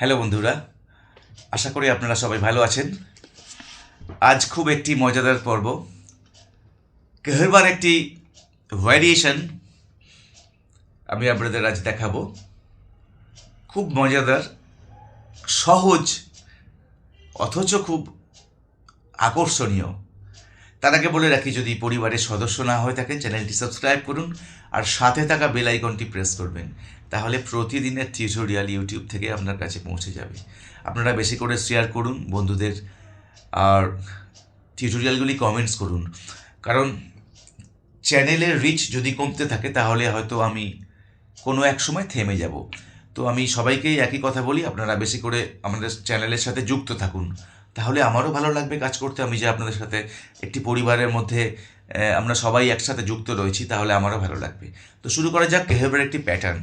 Hello বন্ধুরা, আশা করি আপনারা সবাই ভালো আছেন। আজ খুব একটি মজাদার পর্ব। কেহরবার একটি ভ্যারিয়েশন আমি আপনাদের আজ দেখাবো। খুব মজাদার, সহজ, অথচ খুব আকর্ষণীয়। তার আগে বলে রাখি, যদি পরিবারের সদস্য না হয়ে থাকেন, চ্যানেলটি সাবস্ক্রাইব করুন আর সাথে থাকা বেল আইকনটি প্রেস করবেন। তাহলে প্রতিদিনের টিউটোরিয়াল ইউটিউব থেকে আপনার কাছে পৌঁছে যাবে। আপনারা বেশি করে শেয়ার করুন বন্ধুদের, আর টিউটোরিয়ালগুলি কমেন্টস করুন। কারণ চ্যানেলের রিচ যদি কমতে থাকে, তাহলে হয়তো আমি কোনো এক সময় থেমে যাব। তো আমি সবাইকেই একই কথা বলি, আপনারা বেশি করে আমাদের চ্যানেলের সাথে যুক্ত থাকুন। তাহলে আমারও ভালো লাগবে কাজ করতে, আমি যে আপনাদের সাথে একটি পরিবারের মধ্যে আমরা সবাই একসাথে যুক্ত রয়েছি, তাহলে আমারও ভালো লাগবে। তো শুরু করা যাক কেহেবের একটি প্যাটার্ন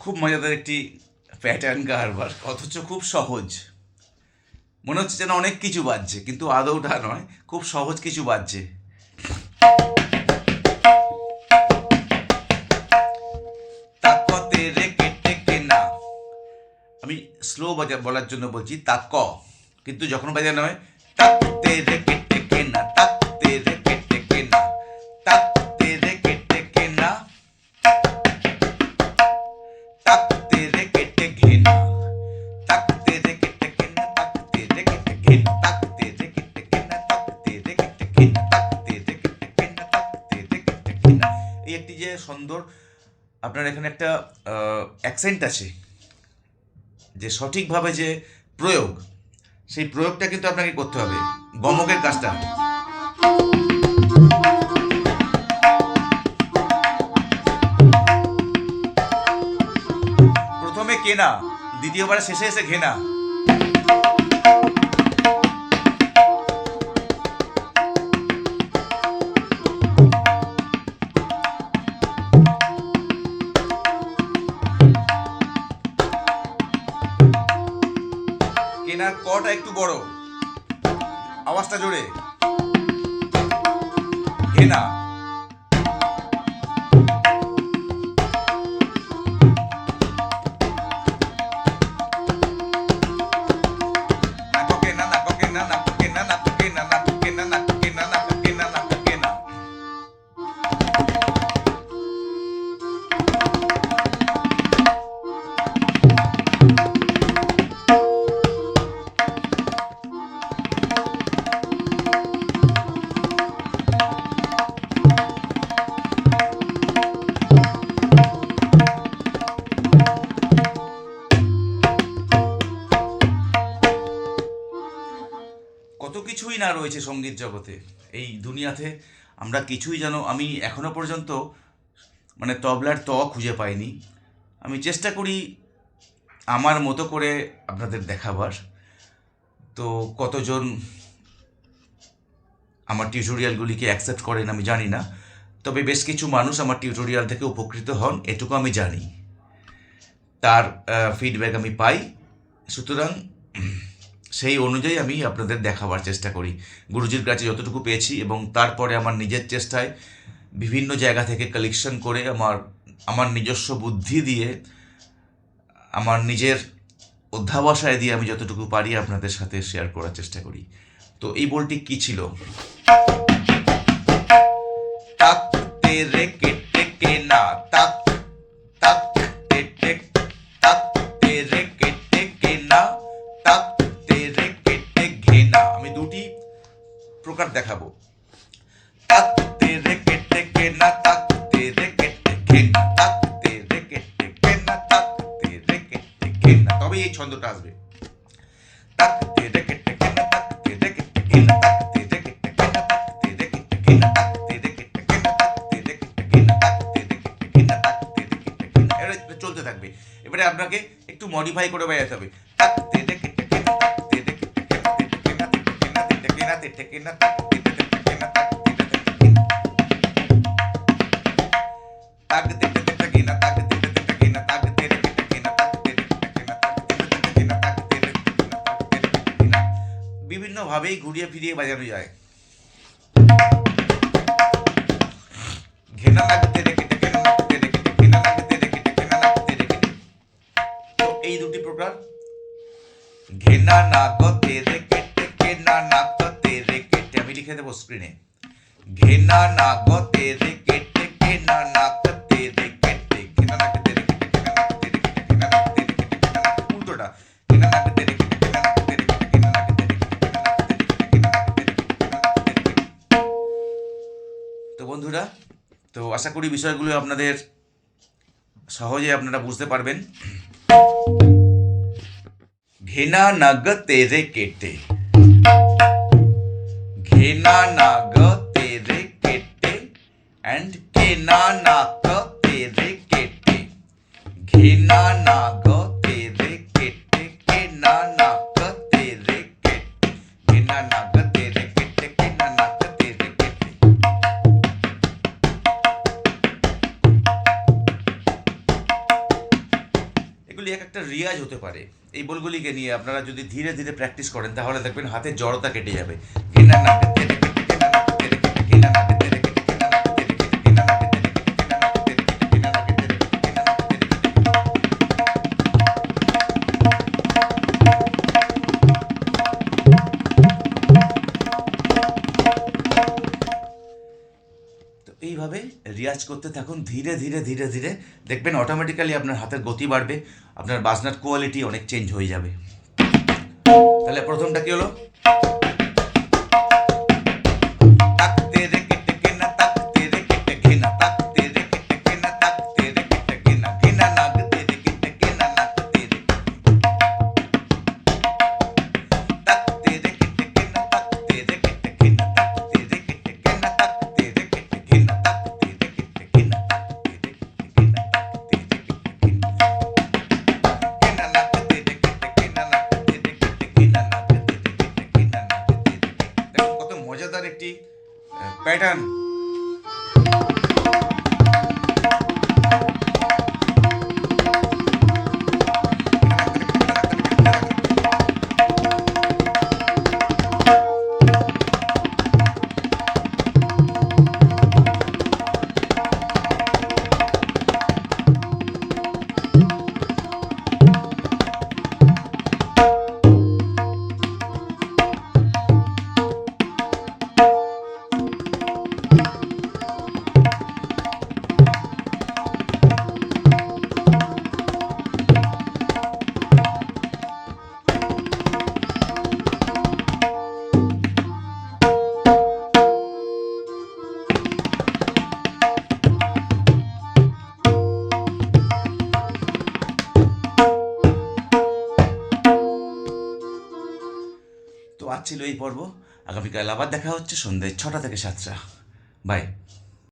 খুব মজাদার একটি প্যাটার্ন কারবার অথচ খুব সহজ। মনে হচ্ছে যেন অনেক কিছু বাজছে, কিন্তু আদৌটা নয়, খুব সহজ কিছু বাজছে। না। আমি স্লো বাজা বলার জন্য বলছি তাক, কিন্তু যখন বাজানো হয়, তাকতে রেখে সুন্দর। আপনার এখানে একটা অ্যাকসেন্ট আছে, যে সঠিকভাবে যে প্রয়োগ, সেই প্রয়োগটা কিন্তু আপনাকে করতে হবে। গমকের কাজটা। প্রথমে কেনা, দ্বিতীয়বার শেষে এসে ঘেনা। কেনার কটা একটু বড়? আওয়াজটা জোরে। ঘেনা রয়েছে সংগীত জগতে। এই দুনিয়াতে আমরা কিছুই যেন, আমি এখনও পর্যন্ত মানে তবলার ত খুঁজে পাইনি। আমি চেষ্টা করি আমার মতো করে আপনাদের দেখাবার। তো কতজন আমার টিউটোরিয়ালগুলিকে অ্যাকসেপ্ট করেন আমি জানি না। তবে বেশ কিছু মানুষ আমার টিউটোরিয়াল থেকে উপকৃত হন, এটুকু আমি জানি। তার ফিডব্যাক আমি পাই। সুতরাং সেই অনুযায়ী আমি আপনাদের দেখাবার চেষ্টা করি। গুরুজির কাছে যতটুকু পেয়েছি এবং তারপরে আমার নিজের চেষ্টায় বিভিন্ন জায়গা থেকে কালেকশন করে আমার আমার নিজস্ব বুদ্ধি দিয়ে, আমার নিজের অধ্যাবসায় দিয়ে আমি যতটুকু পারি আপনাদের সাথে শেয়ার করার চেষ্টা করি। তো এই বলটি কী ছিল? প্রকার দেখাবো না তেরে কেটে ঘেনা তবে এই ছন্দটা আসবে ঘেনা এটা চলতে থাকবে এবারে আপনাকে একটু মডিফাই করে বাজাতে হবে বিভিন্নভাবেই ঘুরিয়ে ফিরিয়ে বাজানো যায় ঘেনা লাগতে রেখে ঘেনা লাগতে রেখে ঘেনা লাগতে রেখে ঘেনা লাগতে রেখে তো এই দুটি প্রকার ঘেনা না গতে রেখে ঘেনা না রে কেটে আমি লিখে দেবো স্ক্রিনে ঘেনা না গতে রে কেটে ঘেনা না তো বন্ধুরা তো আশা করি বিষয়গুলো আপনাদের সহজে আপনারা বুঝতে পারবেন ঘেনা নাগতে রে কেটে हे ना ग तेरे केटे एंड के ना क तेरे केटे। घे ना ग तेरे केटे के ना क तेरे केटे। घे ना ग तेरे केटे के ना क तेरे केटे। এগুলি এক একটা রিয়াজ হতে পারে এই বলগুলিকে নিয়ে আপনারা যদি ধীরে ধীরে প্র্যাকটিস করেন, তাহলে দেখবেন হাতের জড়তা কেটে যাবে। কেনা না কেনা না কেনা কেটে রিয়াজ করতে থাকুন, ধীরে ধীরে ধীরে ধীরে দেখবেন অটোমেটিক্যালি আপনার হাতের গতি বাড়বে, আপনার বাজনার কোয়ালিটি অনেক চেঞ্জ হয়ে যাবে। তাহলে প্রথমটা কি হলো? ছিল এই পর্ব। আগামীকাল আবার দেখা হচ্ছে সন্ধ্যে ছটা থেকে সাতটা। বাই।